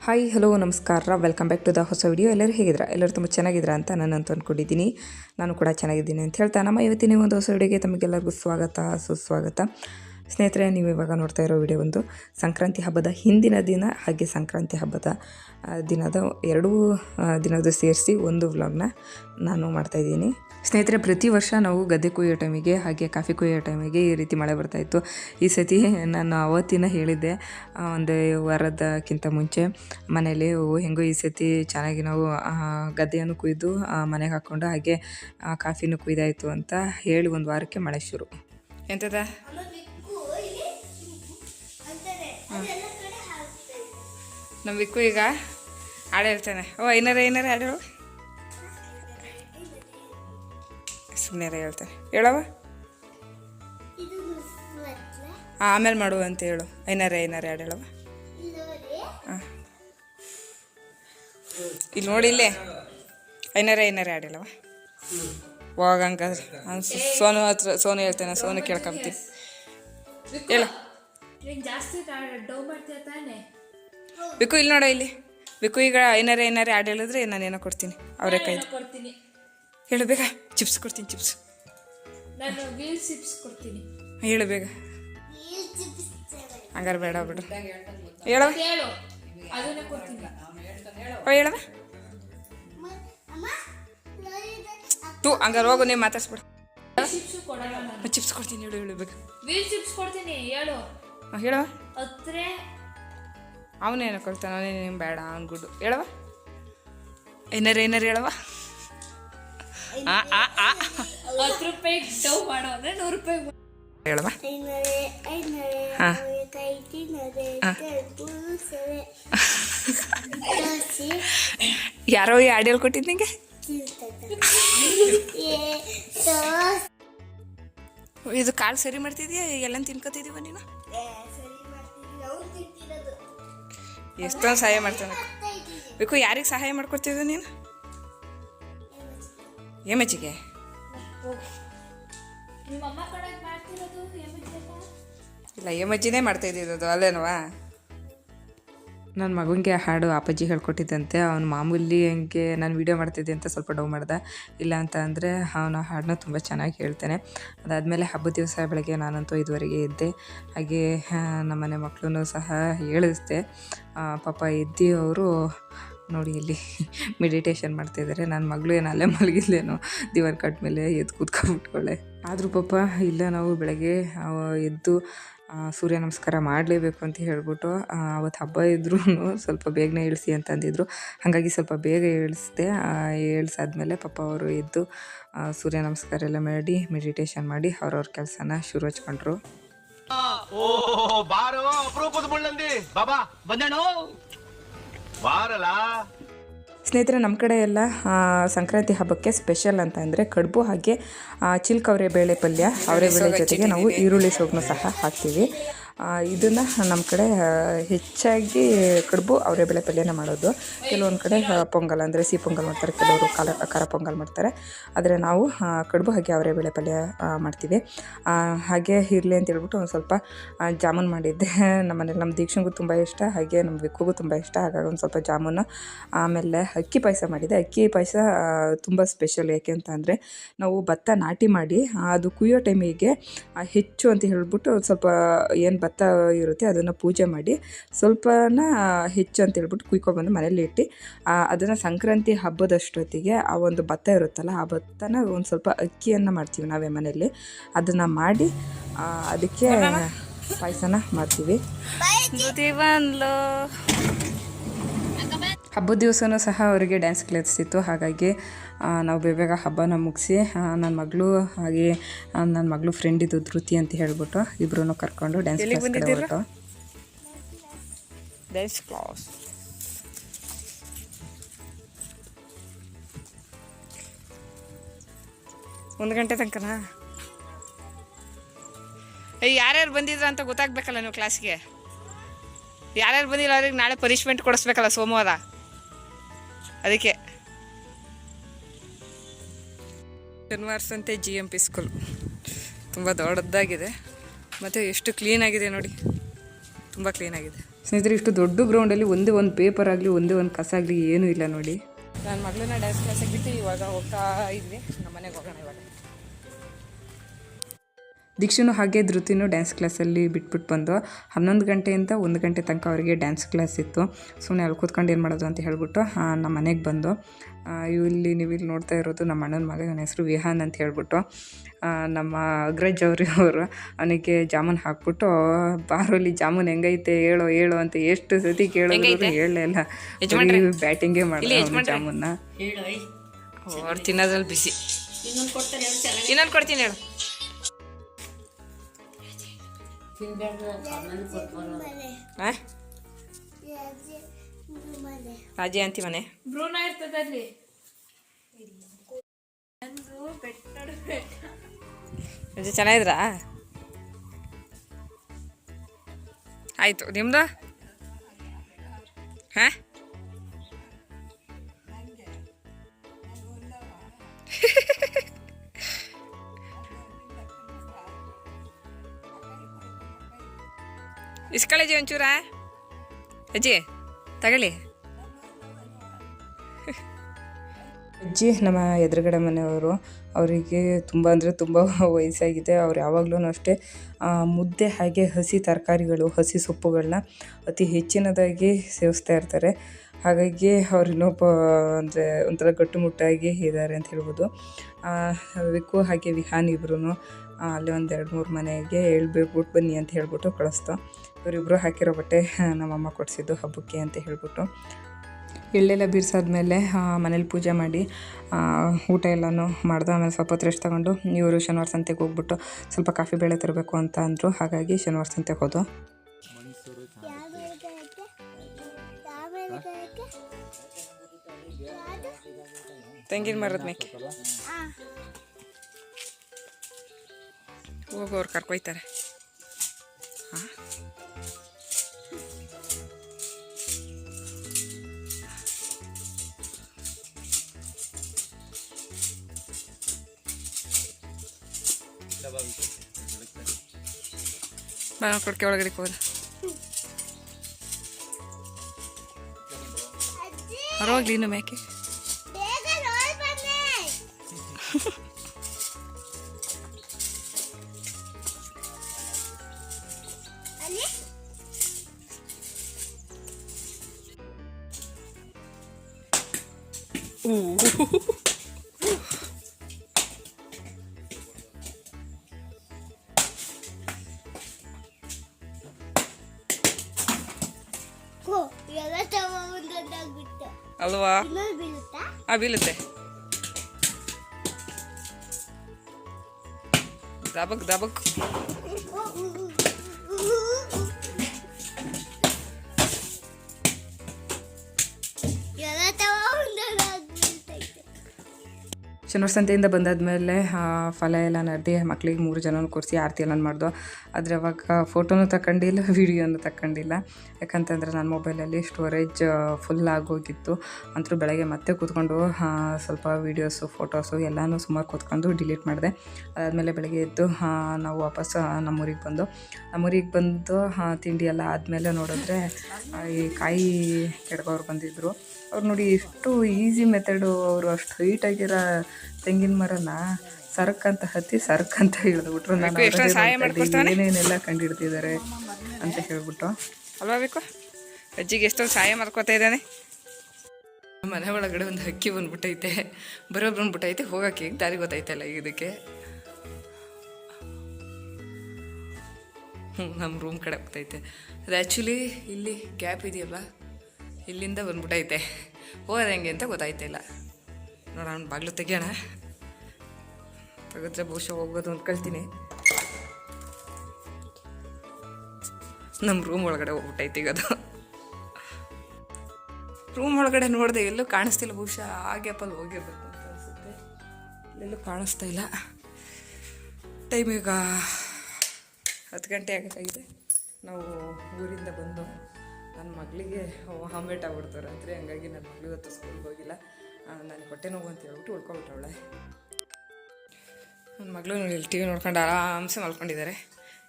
Hi hello ನಮಸ್ಕಾರ. Welcome back to the ಹೊಸ video ಎಲ್ಲರೂ ಹೇಗಿದ್ರ ಎಲ್ಲರೂ ತುಂಬ ಚೆನ್ನಾಗಿದ್ದೀರಾ ಅಂತ ನಾನು ಅಂತ ಅಂದ್ಕೊಂಡಿದ್ದೀನಿ. ನಾನು ಕೂಡ ಚೆನ್ನಾಗಿದ್ದೀನಿ ಅಂತ ಹೇಳ್ತಾ ನಮ್ಮ ಇವತ್ತಿನ ಒಂದು ಹೊಸ ವಿಡಿಯೋಗೆ ತಮಗೆಲ್ಲರಿಗೂ ಸ್ವಾಗತ, ಸುಸ್ವಾಗತ. ಸ್ನೇಹಿತರೆ, ನೀವು ಇವಾಗ ನೋಡ್ತಾ ಇರೋ ವಿಡಿಯೋ ಒಂದು ಸಂಕ್ರಾಂತಿ ಹಬ್ಬದ ಹಿಂದಿನ ದಿನ ಹಾಗೆ ಸಂಕ್ರಾಂತಿ ಹಬ್ಬದ ದಿನದ ಎರಡೂ ದಿನದ ಸೇರಿಸಿ ಒಂದು ವ್ಲಾಗ್ನ ನಾನು ಮಾಡ್ತಾಯಿದ್ದೀನಿ ಸ್ನೇಹಿತರೆ, ಪ್ರತಿ ವರ್ಷ ನಾವು ಗದ್ದೆ ಕುಯ್ಯೋ ಟೈಮಿಗೆ ಹಾಗೆ ಕಾಫಿ ಕುಯ್ಯೋ ಟೈಮಿಗೆ ಈ ರೀತಿ ಮಳೆ ಬರ್ತಾಯಿತ್ತು ಈ ಸತಿ ನಾನು ಅವತ್ತಿನ ಹೇಳಿದ್ದೆ ಒಂದು ವಾರದಕ್ಕಿಂತ ಮುಂಚೆ ಮನೇಲಿ ಹೆಂಗೋ ಈ ಸತಿ ಚೆನ್ನಾಗಿ ನಾವು ಗದ್ದೆಯನ್ನು ಕುಯ್ದು ಮನೆಗೆ ಹಾಕ್ಕೊಂಡು ಹಾಗೆ ಕಾಫಿನೂ ಕುಯ್ದಾಯಿತು ಅಂತ ಹೇಳಿ ಒಂದು ವಾರಕ್ಕೆ ಮಳೆ ಶುರು. ಎಂತದ? ನಮ್ಮ ಬಿಕ್ಕು ಈಗ ಹಾಡು ಹೇಳ್ತಾನೆ. ಓ ಏನಾರ ಏನಾರ ಹಾಡು ಸುಮ್ಮನೆ ಹೇಳ್ತಾರೆ ಹೇಳವ ಆಮೇಲೆ ಮಾಡುವ ಅಂತ ಹೇಳು. ಐನಾರ ಐನಾರ ಹಾಡು ಹೇಳವ ಹಾಂ ಇಲ್ಲಿ ನೋಡಿ ಇಲ್ಲೇ. ಐನಾರ ಐನಾರ ಹೇಳವ ಹೋಗಂಗಾದ್ರೆ ಸೋನು ಹತ್ರ ಸೋನು ಹೇಳ್ತೇನೆ ಸೋನು ಕೇಳ್ಕೊಂತೀನಿ ಹೇಳ. ಬಿಕು ಇಲ್ಲಿ ನೋಡ ಇಲ್ಲಿ. ಬಿಕು ಈಗ ಐನಾರ ಐನಾರ ಹಾಡು ಹೇಳಿದ್ರೆ ನಾನು ಏನೋ ಕೊಡ್ತೀನಿ. ಅವರೇ ಕೈ ಕೊಡ್ತೀನಿ. ಹೇಳು ಬೇಗ ಚಿಪ್ಸ್ ಕೊಡ್ತೀನಿ ಚಿಪ್ಸ್ ನಾನು ವೀಲ್ ಚಿಪ್ಸ್ ಕೊಡ್ತೀನಿ. ಹೇಳು ಬೇಗ. ಹಂಗಾರೆ ಬೇಡ ಬಿಡು. ಹೇಳವ ಹೇಳು ಅದನ್ನ ಕೊಡ್ತೀನಿ. ಓ ಹೇಳವ ತೂ ಹಂಗಾರೆ ಹೋಗು ನೀವು ಮಾತಾಡ್ಸ್ಬಿಡು. ಚಿಪ್ಸ್ ಕೊಡ್ತೀನಿ ಹೇಳು ಹೇಳು ಬೇಗ. ವೀಲ್ ಚಿಪ್ಸ್ ಕೊಡ್ತೀನಿ ಹೇಳು. ಹೇಳವ ಹತ್ರೆ. ಅವನೇನೋ ಕೊಡ್ತಾನೆ ಅವನೇನು ಬೇಡ ಅವ್ನು ಗುಡ್ಡು. ಹೇಳವ ಏನಾರು ಏನಾರು ಹೇಳವ ಹತ್ತು ರೂಪಾಯಿ ಡೌ ಮಾಡೋ ಅಂದ್ರೆ ನೂರು ರೂಪಾಯಿ ಮಾಡು. ಹೇಳವ ಐನರೆ ಐನರೆ ಹಾ. ಕೈ ತಿನ್ನದೆ ಪುರುಸರೆ ಯಾರೋ ಈ ಆಡಿಯಲ್ ಕೊಟ್ಟಿದ್ದ ನಿಂಗೆ? ಇದು ಕಾಳು ಸರಿ ಮಾಡ್ತಿದ್ಯಾ? ಎಲ್ಲ ತಿನ್ಕೋತಿದೀವ ನೀನು? ಎಷ್ಟೊಂದು ಸಹಾಯ ಮಾಡ್ತಾನೆ. ಬೇಕು ಯಾರಿಗೆ ಸಹಾಯ ಮಾಡ್ಕೊಡ್ತಿದ್ದ ನೀನು? ಏಮಿದೆಯಲ್ಲ? ಇಲ್ಲ ಎಮಜ್ಜಿನೇ ಮಾಡ್ತಾ ಇದ್ದಿದ್ದು ಅಲ್ಲೇನವಾ ನನ್ನ ಮಗನಿಗೆ ಹಾಡು ಅಪ್ಪಾಜಿ ಹೇಳ್ಕೊಟ್ಟಿದ್ದಂತೆ, ಅವ್ನು ಮಾಮೂಲಿ ಹಂಗೆ ನಾನು ವೀಡಿಯೋ ಮಾಡ್ತಿದ್ದೆ ಅಂತ ಸ್ವಲ್ಪ ಡೌ ಮಾಡ್ದೆ. ಇಲ್ಲ ಅಂತ ಅಂದರೆ ಅವನ ಹಾಡನ್ನ ತುಂಬ ಚೆನ್ನಾಗಿ ಹೇಳ್ತಾನೆ. ಅದಾದಮೇಲೆ ಹಬ್ಬದ ದಿವಸ ಬೆಳಗ್ಗೆ ನಾನಂತೂ ಇದುವರೆಗೆ ಎದ್ದೆ. ಹಾಗೆ ನಮ್ಮನೆ ಮಕ್ಕಳೂ ಸಹ ಹೇಳಿಸ್ದೆ ಪಾಪ ಎದ್ದು ಅವರು ನೋಡಿ ಇಲ್ಲಿ ಮೆಡಿಟೇಷನ್ ಮಾಡ್ತಿದ್ದಾರೆ ನನ್ನ ಮಗಳು ಏನು ಅಲ್ಲೇ ಮಲಗಿದ್ಲೇನೋ, ದಿವಾನ್ ಕಟ್ ಮೇಲೆ ಎದ್ದು ಕೂತ್ಕೊಂಡ್ಬಿಟ್ಕೊಳ್ಳೆ ಆದರೂ ಪಾಪ ಇಲ್ಲ, ನಾವು ಬೆಳಗ್ಗೆ ಎದ್ದು ಸೂರ್ಯ ನಮಸ್ಕಾರ ಮಾಡಲೇಬೇಕು ಅಂತ ಹೇಳ್ಬಿಟ್ಟು ಅವತ್ತು ಹಬ್ಬ ಇದ್ರೂ ಸ್ವಲ್ಪ ಬೇಗನೆ ಇಳಿಸಿ ಅಂತಂದಿದ್ರು. ಹಾಗಾಗಿ ಸ್ವಲ್ಪ ಬೇಗ ಇಳಿಸ್ದೆ ಇಳಿಸಾದ್ಮೇಲೆ ಪಾಪ ಅವರು ಎದ್ದು ಸೂರ್ಯ ನಮಸ್ಕಾರ ಎಲ್ಲ ಮಾಡಿ ಮೆಡಿಟೇಷನ್ ಮಾಡಿ ಅವ್ರವ್ರ ಕೆಲಸನ ಶುರು ಹಚ್ಕೊಂಡ್ರು ಸ್ನೇಹಿತರೆ ನಮ್ಮ ಕಡೆ ಎಲ್ಲ ಸಂಕ್ರಾಂತಿ ಹಬ್ಬಕ್ಕೆ ಸ್ಪೆಷಲ್ ಅಂತ ಅಂದರೆ ಕಡುಬು ಹಾಗೆ ಚಿಲ್ಕವರೆ ಬೇಳೆ ಪಲ್ಯ ಅವರೆ ಬೇಳೆ ಜೊತೆಗೆ ನಾವು ಈರುಳ್ಳಿ ಸೊಪ್ಪನ್ನು ಸಹ ಹಾಕ್ತೀವಿ. ಇದನ್ನು ನಮ್ಮ ಕಡೆ ಹೆಚ್ಚಾಗಿ ಕಡುಬು ಅವರೇ ಬೆಳೆ ಪಲ್ಯನ ಮಾಡೋದು. ಕೆಲವೊಂದು ಕಡೆ ಪೊಂಗಲ್ ಅಂದರೆ ಸಿಹಿ ಪೊಂಗಲ್ ಮಾಡ್ತಾರೆ, ಕೆಲವರು ಖಾರ ಖಾರ ಪೊಂಗಲ್ ಮಾಡ್ತಾರೆ. ಆದರೆ ನಾವು ಕಡುಬು ಹಾಗೆ ಅವರೇ ಬೆಳೆ ಪಲ್ಯ ಮಾಡ್ತೀವಿ. ಹಾಗೆ ಇರಲಿ ಅಂತ ಹೇಳ್ಬಿಟ್ಟು ಒಂದು ಸ್ವಲ್ಪ ಜಾಮೂನ್ ಮಾಡಿದ್ದೆ. ನಮ್ಮನೇಲಿ ನಮ್ಮ ದೀಕ್ಷೆಗೂ ತುಂಬ ಇಷ್ಟ. ಹಾಗೆ ನಮ್ಮ ವಿಕ್ಕೂಗೂ ತುಂಬ ಇಷ್ಟ. ಹಾಗಾಗಿ ಒಂದು ಸ್ವಲ್ಪ ಜಾಮೂನು, ಆಮೇಲೆ ಅಕ್ಕಿ ಪಾಯಸ ಮಾಡಿದೆ. ಅಕ್ಕಿ ಪಾಯಸ ತುಂಬ ಸ್ಪೆಷಲ್. ಯಾಕೆ ಅಂತ ಅಂದರೆ, ನಾವು ಭತ್ತ ನಾಟಿ ಮಾಡಿ ಅದು ಕುಯ್ಯೋ ಟೈಮಿಗೆ ಹೆಚ್ಚು ಅಂತ ಹೇಳ್ಬಿಟ್ಟು ಒಂದು ಸ್ವಲ್ಪ ಏನು ಭತ್ತ ಇರುತ್ತೆ ಅದನ್ನು ಪೂಜೆ ಮಾಡಿ ಸ್ವಲ್ಪನ ಹೆಚ್ಚು ಅಂತ ಹೇಳ್ಬಿಟ್ಟು ಕುಯ್ಕೊಬಂದು ಮನೇಲಿ ಇಟ್ಟು ಅದನ್ನು ಸಂಕ್ರಾಂತಿ ಹಬ್ಬದಷ್ಟೊತ್ತಿಗೆ ಆ ಒಂದು ಭತ್ತ ಇರುತ್ತಲ್ಲ ಆ ಭತ್ತನ ಒಂದು ಸ್ವಲ್ಪ ಅಕ್ಕಿಯನ್ನು ಮಾಡ್ತೀವಿ ನಾವೇ ಮನೆಯಲ್ಲಿ ಅದನ್ನು ಮಾಡಿ ಅದಕ್ಕೆ ಪಾಯಸನ ಮಾಡ್ತೀವಿ. ಹಬ್ಬದ ದಿವಸವೂ ಸಹ ಅವರಿಗೆ ಡ್ಯಾನ್ಸ್ ಕಲಿಸ್ತಿತ್ತು. ಹಾಗಾಗಿ ನಾವು ಬೇಗ ಬೇಗ ಹಬ್ಬನ ಮುಗಿಸಿ ನನ್ನ ಮಗಳು ಹಾಗೆ ನನ್ನ ಮಗಳು ಫ್ರೆಂಡ್ ಇದು ಧೃತಿ ಅಂತ ಹೇಳ್ಬಿಟ್ಟು ಇಬ್ಬರೂ ಕರ್ಕೊಂಡು ಡ್ಯಾನ್ಸ್ ಕ್ಲಾಸ್ ಡ್ಯಾನ್ಸ್ ಕ್ಲಾಸ್ ಒಂದು ಗಂಟೆ ತನಕನಾ? ಏಯ್ ಯಾರ್ಯಾರು ಬಂದಿದ್ರ ಅಂತ ಗೊತ್ತಾಗ್ಬೇಕಲ್ಲ ನೀವು ಕ್ಲಾಸ್ಗೆ ಯಾರ್ಯಾರು ಬಂದಿಲ್ಲ ಅವ್ರಿಗೆ ನಾಳೆ ಪನಿಷ್ಮೆಂಟ್ ಕೊಡಿಸ್ಬೇಕಲ್ಲ ಸೋಮವಾರ? ಅದಕ್ಕೆ ಶನಿವಾರ ಸಂತೆ ಜಿ ಎಂ ಪಿ ಸ್ಕೂಲ್ ತುಂಬ ದೊಡ್ಡದಾಗಿದೆ. ಮತ್ತು ಎಷ್ಟು ಕ್ಲೀನಾಗಿದೆ ನೋಡಿ. ತುಂಬ ಕ್ಲೀನಾಗಿದೆ ಸ್ನೇಹಿತರೆ ಇಷ್ಟು ದೊಡ್ಡ ಗ್ರೌಂಡಲ್ಲಿ ಒಂದೇ ಒಂದು ಪೇಪರ್ ಆಗಲಿ ಒಂದೇ ಒಂದು ಕಸ ಆಗಲಿ ಏನೂ ಇಲ್ಲ ನೋಡಿ. ನಾನು ಮಗಳನ್ನ ಡ್ಯಾನ್ಸ್ ಕ್ಲಾಸಿಗೆ ಬಿಟ್ಟು ಇವಾಗ ಹೋಗ್ತಾ ಇದ್ವಿ. ನಮ್ಮ ಮನೆಗೆ ಹೋಗೋಣ ಇವಾಗ. ದೀಕ್ಷನು ಹಾಗೆ ಧೃತಿನೂ ಡ್ಯಾನ್ಸ್ ಕ್ಲಾಸಲ್ಲಿ ಬಿಟ್ಬಿಟ್ಟು ಬಂದು ಹನ್ನೊಂದು ಗಂಟೆಯಿಂದ ಒಂದು ಗಂಟೆ ತನಕ ಅವರಿಗೆ ಡ್ಯಾನ್ಸ್ ಕ್ಲಾಸ್ ಇತ್ತು. ಸುಮ್ಮನೆ ಅಲ್ಲಿ ಕೂತ್ಕೊಂಡು ಏನು ಮಾಡೋದು ಅಂತ ಹೇಳ್ಬಿಟ್ಟು ನಮ್ಮ ಮನೆಗೆ ಬಂದು ಇಲ್ಲಿ ನೀವು ಇಲ್ಲಿ ನೋಡ್ತಾ ಇರೋದು ನಮ್ಮ ಅಣ್ಣನ ಮಗ ಹೆಸರು ವಿಹಾನ್ ಅಂತ ಹೇಳ್ಬಿಟ್ಟು ನಮ್ಮ ಅಗ್ರಜ್ ಅವರು ಅವರು ಅವನಿಗೆ ಜಾಮೂನ್ ಹಾಕ್ಬಿಟ್ಟು ಬಾರೋಲಿ ಜಾಮೂನ್ ಹೆಂಗೈತೆ ಹೇಳೋ ಹೇಳೋ ಅಂತ ಎಷ್ಟು ಸತಿ ಕೇಳೋದು ಹೇಳಲೇ ಇಲ್ಲ. ಬ್ಯಾಟಿಂಗೇ ಮಾಡಿದ ಜಾಮೂನ್ನ. ಅವ್ರು ತಿನ್ನೋದ್ರಲ್ಲಿ ಬಿಸಿ ಇನ್ನೊಂದು ಕೊಡ್ತೀನಿ ಹೇಳು. ರಾಜೆ ಅಂತಿ ಮನೆ. ಭ್ರೂಣ ಇರ್ತದೆ ಅಲ್ಲಿ. ಅಜ್ಜಿ ಚೆನ್ನಾಗಿದ್ರಾ? ಆಯಿತು ನಿಮ್ದು? ಹಾಂ? ಇಸ್ಕೊಳ್ಳಿ ಒಂಚೂರ? ಅಜ್ಜಿ, ತಗೊಳ್ಳಿ. ಅಜ್ಜಿ, ನಮ್ಮ ಎದುರುಗಡೆ ಮನೆಯವರು, ಅವರಿಗೆ ತುಂಬ ಅಂದರೆ ತುಂಬ ವಯಸ್ಸಾಗಿದೆ. ಅವ್ರು ಯಾವಾಗಲೂ ಅಷ್ಟೇ ಮುದ್ದೆ ಹಾಗೆ ಹಸಿ ತರಕಾರಿಗಳು, ಹಸಿ ಸೊಪ್ಪುಗಳನ್ನ ಅತಿ ಹೆಚ್ಚಿನದಾಗಿ ಸೇವಿಸ್ತಾ ಇರ್ತಾರೆ. ಹಾಗಾಗಿ ಅವ್ರು ಇನ್ನೊಬ್ಬ ಅಂದರೆ ಒಂಥರ ಗಟ್ಟುಮುಟ್ಟಾಗಿ ಇದ್ದಾರೆ ಅಂತ ಹೇಳ್ಬೋದು. ವಿಕು ಹಾಗೆ ವಿಹಾನ್ ಇಬ್ರು ಅಲ್ಲಿ ಒಂದು ಎರಡು ಮೂರು ಮನೆಗೆ ಹೇಳ್ಬಿಟ್ಬಿಟ್ಟು ಬನ್ನಿ ಅಂತ ಹೇಳ್ಬಿಟ್ಟು ಕಳಿಸ್ತು. ಇವರಿಬ್ಬರು ಹಾಕಿರೋ ಬಟ್ಟೆ ನಮ್ಮಮ್ಮ ಕೊಡಿಸಿದ್ದು ಹಬ್ಬಕ್ಕೆ ಅಂತ ಹೇಳ್ಬಿಟ್ಟು. ಎಳ್ಳೆಲ್ಲ ಬಿರ್ಸಾದ್ಮೇಲೆ ಮನೇಲಿ ಪೂಜೆ ಮಾಡಿ ಊಟ ಎಲ್ಲನೂ ಮಾಡ್ದು, ಆಮೇಲೆ ಸ್ವಲ್ಪ ಹೊತ್ತು ರೆಸ್ಟ್ ತಗೊಂಡು ಇವರು ಶನಿವಾರ ಸಂತೆಗೆ ಹೋಗ್ಬಿಟ್ಟು ಸ್ವಲ್ಪ ಕಾಫಿ ಬೇಳೆ ತರಬೇಕು ಅಂತ ಅಂದರು. ಹಾಗಾಗಿ ಶನಿವಾರ ಸಂತೆಗೆ ಹೋದು ತೆಂಗಿನ ಮರದ ಮೇಕೆ. ಹೋಗೋರು ಕರ್ಕೊಯ್ತಾರೆ. ಹಾಂ? ಬಾ ಕೊಡ್ಕೆ ಒಳಗಡೆ ಹೋದ ಅಜ್ಜಿ! ಹೊರಗೋಗ್ಲಿ ಇನ್ನು ಓ ಎಲ್ಲ ತವ ಒಂದೊಂದಾಗ್ಬಿಟ್ಟು ಅಲ್ವಾ ಇನ್ನೊಂದು ಬೀಳುತ್ತಾ ಆ ಬೀಳುತ್ತೆ ದಬಕ್ ದಬಕ್ ಶನಿವಾರ ಸಂತೆಯಿಂದ ಬಂದಾದ ಮೇಲೆ ಫಲ ಎಲ್ಲ ನಡ್ದು ಮಕ್ಕಳಿಗೆ ಮೂರು ಜನನೂ ಕೂರಿಸಿ ಆರತಿ ಎಲ್ಲ ಮಾಡ್ದು. ಆದರೆ ಅವಾಗ ಫೋಟೋನು ತಗೊಂಡಿಲ್ಲ ವೀಡಿಯೋನು ತಗೊಂಡಿಲ್ಲ ಯಾಕಂತಂದರೆ ನನ್ನ ಮೊಬೈಲಲ್ಲಿ ಸ್ಟೋರೇಜ್ ಫುಲ್ ಆಗೋಗಿತ್ತು. ಅಂತೂ ಬೆಳಗ್ಗೆ ಮತ್ತೆ ಕೂತ್ಕೊಂಡು ಸ್ವಲ್ಪ ವೀಡಿಯೋಸು ಫೋಟೋಸು ಎಲ್ಲನೂ ಸುಮಾರು ಕೂತ್ಕೊಂಡು ಡಿಲೀಟ್ ಮಾಡಿದೆ. ಅದಾದಮೇಲೆ ಬೆಳಗ್ಗೆ ಎದ್ದು ನಾವು ವಾಪಸ್ ನಮ್ಮೂರಿಗೆ ಬಂದು ನಮ್ಮೂರಿಗೆ ಬಂದು ತಿಂಡಿ ಎಲ್ಲ ಆದಮೇಲೆ ನೋಡಿದ್ರೆ ಈ ಕಾಯಿ ಕೆಡ್ಕೋರು ಬಂದಿದ್ದರು ಅವ್ರು ನೋಡಿ ಎಷ್ಟು ಈಸಿ ಮೆಥಡು ಅವರು ಅಷ್ಟು ಹೈಟಾಗಿರೋ ತೆಂಗಿನ ಮರನ ಸರ್ಕ್ ಅಂತ ಹತ್ತಿ ಸರ್ಕ್ ಅಂತ ಹೇಳಿದ್ಬಿಟ್ರು ನಾನು ಏನೇನೆಲ್ಲ ಕಂಡಿಡ್ತಿದ್ದಾರೆ ಅಂತ ಹೇಳ್ಬಿಟ್ಟು. ಅಲ್ವಾ ಬೇಕು ಅಜ್ಜಿಗೆ ಎಷ್ಟೊಂದು ಸಹಾಯ ಮಾಡ್ಕೋತಾ ಇದ್ದಾನೆ. ಮನೆ ಒಳಗಡೆ ಒಂದು ಹಕ್ಕಿ ಬಂದ್ಬಿಟ್ಟೈತೆ. ಬರೋ ಬಂದ್ಬಿಟ್ಟೈತೆ. ಹೋಗಕ್ಕೆ ಈಗ ದಾರಿ ಗೊತ್ತೈತಲ್ಲ ಈಗ ಇದಕ್ಕೆ. ಹ್ಞೂ ನಮ್ಮ ರೂಮ್ ಕಡೆ ಹೋಗ್ತೈತೆ. ಅದು ಆ್ಯಕ್ಚುಲಿ ಇಲ್ಲಿ ಗ್ಯಾಪ್ ಇದೆಯಲ್ಲ ಇಲ್ಲಿಂದ ಬಂದ್ಬಿಟ್ಟೈತೆ. ಹೋದ ಹೆಂಗೆ ಅಂತ ಗೊತ್ತಾಯ್ತಿಲ್ಲ ನೋಡೋಣ ಬಾಗಿಲು ತೆಗಿಯೋಣ. ತೆಗೆದ್ರೆ ಬಹುಶಃ ಹೋಗೋದು ಅಂದ್ಕೊಳ್ತೀನಿ ನಮ್ಮ ರೂಮ್ ಒಳಗಡೆ ಹೋಗ್ಬಿಟ್ಟೈತೆ ಈಗ ಅದು. ರೂಮ್ ಒಳಗಡೆ ನೋಡಿದೆ ಎಲ್ಲೂ ಕಾಣಿಸ್ತಿಲ್ಲ, ಬಹುಶಃ ಆ ಗ್ಯಾಪಲ್ಲಿ ಹೋಗಿರ್ಬೇಕು ಅಂತ ಅನಿಸುತ್ತೆ. ಎಲ್ಲೂ ಕಾಣಿಸ್ತಾ ಇಲ್ಲ. ಟೈಮ್ ಈಗ ಹತ್ತು ಗಂಟೆ ಆಗೋಕ್ಕಾಗಿದೆ ನಾವು ಊರಿಂದ ಬಂದು ನನ್ನ ಮಗಳಿಗೆ ಹಾಮೇಟ್ ಆಗ್ಬಿಡ್ತಾರೆ. ಅಂದರೆ ಹಂಗಾಗಿ ನನ್ನ ಮಗಳು ಇವತ್ತು ಸ್ಕೂಲ್ಗೆ ಹೋಗಿಲ್ಲ. ನನಗೆ ಹೊಟ್ಟೆ ನೋವು ಅಂತ ಹೇಳ್ಬಿಟ್ಟು ಉಳ್ಕೊಬಿಟ್ಟವಳೆ ನನ್ನ ಮಗಳು ಇಲ್ಲಿ ಟಿ ವಿ ನೋಡ್ಕೊಂಡು ಆರಾಮ್ಸೆ ಮಲ್ಕೊಂಡಿದ್ದಾರೆ.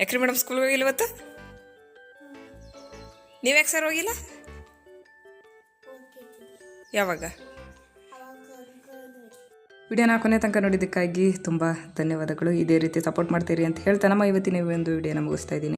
ಯಾಕ್ರಿ ಮೇಡಮ್ ಸ್ಕೂಲ್ಗೆ ಹೋಗಿಲ್ಲ ಇವತ್ತು? ನೀವ್ಯಾಕೆ ಸರ್ ಹೋಗಿಲ್ಲ? ಯಾವಾಗ? ವಿಡಿಯೋನ ಕೊನೆ ತನಕ ನೋಡಿದ್ದಕ್ಕಾಗಿ ತುಂಬ ಧನ್ಯವಾದಗಳು. ಇದೇ ರೀತಿ ಸಪೋರ್ಟ್ ಮಾಡ್ತೀರಿ ಅಂತ ಹೇಳ್ತಾ ನಮ್ಮ ಇವತ್ತಿನ ಒಂದು ವಿಡಿಯೋನ ಮುಗಿಸ್ತಾ ಇದ್ದೀನಿ.